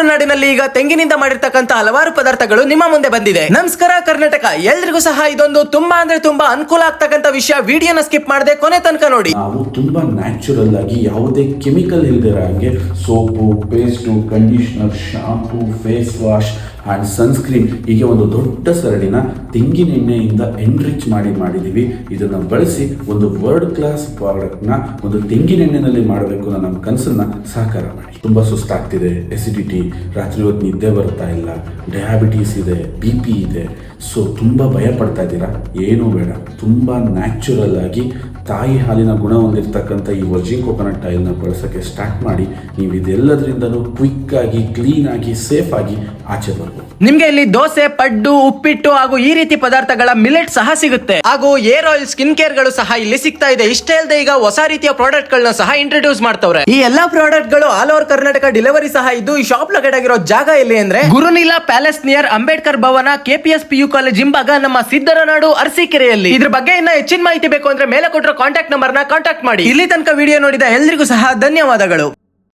ಬೆಂಗಳೂರು ನಾಡಿನಲ್ಲಿ ಈಗ ತೆಂಗಿನಿಂದ ಮಾಡಿರ್ತಕ್ಕಂತ ಹಲವಾರು ಪದಾರ್ಥಗಳು ನಿಮ್ಮ ಮುಂದೆ ಬಂದಿದೆ. ನಮಸ್ಕಾರ, ಕರ್ನಾಟಕ. ಎಲ್ರಿಗೂ ಸಹ ಇದೊಂದು ತುಂಬಾ ಅಂದ್ರೆ ತುಂಬಾ ಅನುಕೂಲ ಆಗ್ತಕ್ಕಂತ ವಿಷಯ. ವಿಡಿಯೋನ ಸ್ಕಿಪ್ ಮಾಡದೆ ಕೊನೆ ತನಕ ನೋಡಿ. ನಾವು ತುಂಬಾ ನ್ಯಾಚುರಲ್ ಆಗಿ ಯಾವುದೇ ಕೆಮಿಕಲ್ ಇಲ್ದಿರ ಹಾಗೆ soap paste conditioner shampoo face wash and sunscreen ಹೀಗೆ ಒಂದು ದೊಡ್ಡ ಸರಣಿನ ತೆಂಗಿನ ಎಣ್ಣೆಯಿಂದ ಎನ್ರಿಚ್ ಮಾಡಿ ಮಾಡಿದ್ದೀವಿ ಇದನ್ನು ಬಳಸಿ ಒಂದು ವರ್ಲ್ಡ್ ಕ್ಲಾಸ್ ಪ್ರಾಡಕ್ಟ್ನ ಒಂದು ತೆಂಗಿನ ಎಣ್ಣೆನಲ್ಲಿ ಮಾಡಬೇಕು ಅನ್ನೋ ನಮ್ಮ ಕನಸನ್ನು ಸಾಕಾರ ಮಾಡಿ. ತುಂಬ ಸುಸ್ತಾಗ್ತಿದೆ ಎಸಿಡಿಟಿ ರಾತ್ರಿ ಹೊತ್ತು ನಿದ್ದೆ ಬರ್ತಾ ಇಲ್ಲ ಡಯಾಬಿಟೀಸ್ ಇದೆ ಬಿ ಪಿ ಇದೆ. ಸೊ ತುಂಬ ಭಯ ಪಡ್ತಾ ಇದ್ದೀರಾ? ಏನೂ ಬೇಡ. ತುಂಬ ನ್ಯಾಚುರಲ್ ಆಗಿ ತಾಯಿ ಹಾಲಿನ ಗುಣ ಹೊಂದಿರತಕ್ಕಂಥ ಈ ವರ್ಜಿನ್ ಕೋಕೋನಟ್ ಆಯಿಲ್ನ ಬಳಸೋಕ್ಕೆ ಸ್ಟಾರ್ಟ್ ಮಾಡಿ, ನೀವು ಇದೆಲ್ಲದರಿಂದಲೂ ಕ್ವಿಕ್ಕಾಗಿ ಕ್ಲೀನಾಗಿ ಸೇಫಾಗಿ ಆಚೆ ಬರ್ಬೋದು ನಿಮ್ಗೆ ಇಲ್ಲಿ ದೋಸೆ, ಪಡ್ಡು, ಉಪ್ಪಿಟ್ಟು ಹಾಗೂ ಈ ರೀತಿ ಪದಾರ್ಥಗಳ ಮಿಲೆಟ್ ಸಹ ಸಿಗುತ್ತೆ. ಹಾಗೂ ಏರ್ ಆಯಿಲ್, ಸ್ಕಿನ್ ಕೇರ್ಗಳು ಸಹ ಇಲ್ಲಿ ಸಿಗ್ತಾ ಇದೆ. ಇಷ್ಟೇ ಅಲ್ಲದೆ ಈಗ ಹೊಸ ರೀತಿಯ ಪ್ರಾಡಕ್ಟ್ ಗಳನ್ನ ಸಹ ಇಂಟ್ರೊಡ್ಯೂಸ್ ಮಾಡ್ತವ್ರೆ. ಈ ಎಲ್ಲಾ ಪ್ರಾಡಕ್ಟ್ಗಳು ಆಲ್ ಓವರ್ ಕರ್ನಾಟಕ ಡೆಲಿವರಿ ಸಹ ಇದ್ದು ಈ ಶಾಪ್ ಲೊಕೇಟ್ ಆಗಿರೋ ಜಾಗ ಎಲ್ಲಿ ಅಂದ್ರೆ Gurunila palace near Ambedkar Bhavan KPS P U college ಹಿಂಭಾಗ ನಮ್ಮ ಸಿದ್ದರನಾಡು ಅರಸೀಕೆರೆಯಲ್ಲಿ. ಇದ್ರ ಬಗ್ಗೆ ಇನ್ನ ಹೆಚ್ಚಿನ ಮಾಹಿತಿ ಬೇಕು ಅಂದ್ರೆ ಮೇಲೆ ಕೊಟ್ಟರೋ ಕಾಂಟ್ಯಾಕ್ಟ್ ನಂಬರ್ನ ಕಾಂಟ್ಯಾಕ್ಟ್ ಮಾಡಿ. ಇಲ್ಲಿ ತನಕ ವಿಡಿಯೋ ನೋಡಿದ ಎಲ್ರಿಗೂ ಸಹ ಧನ್ಯವಾದಗಳು.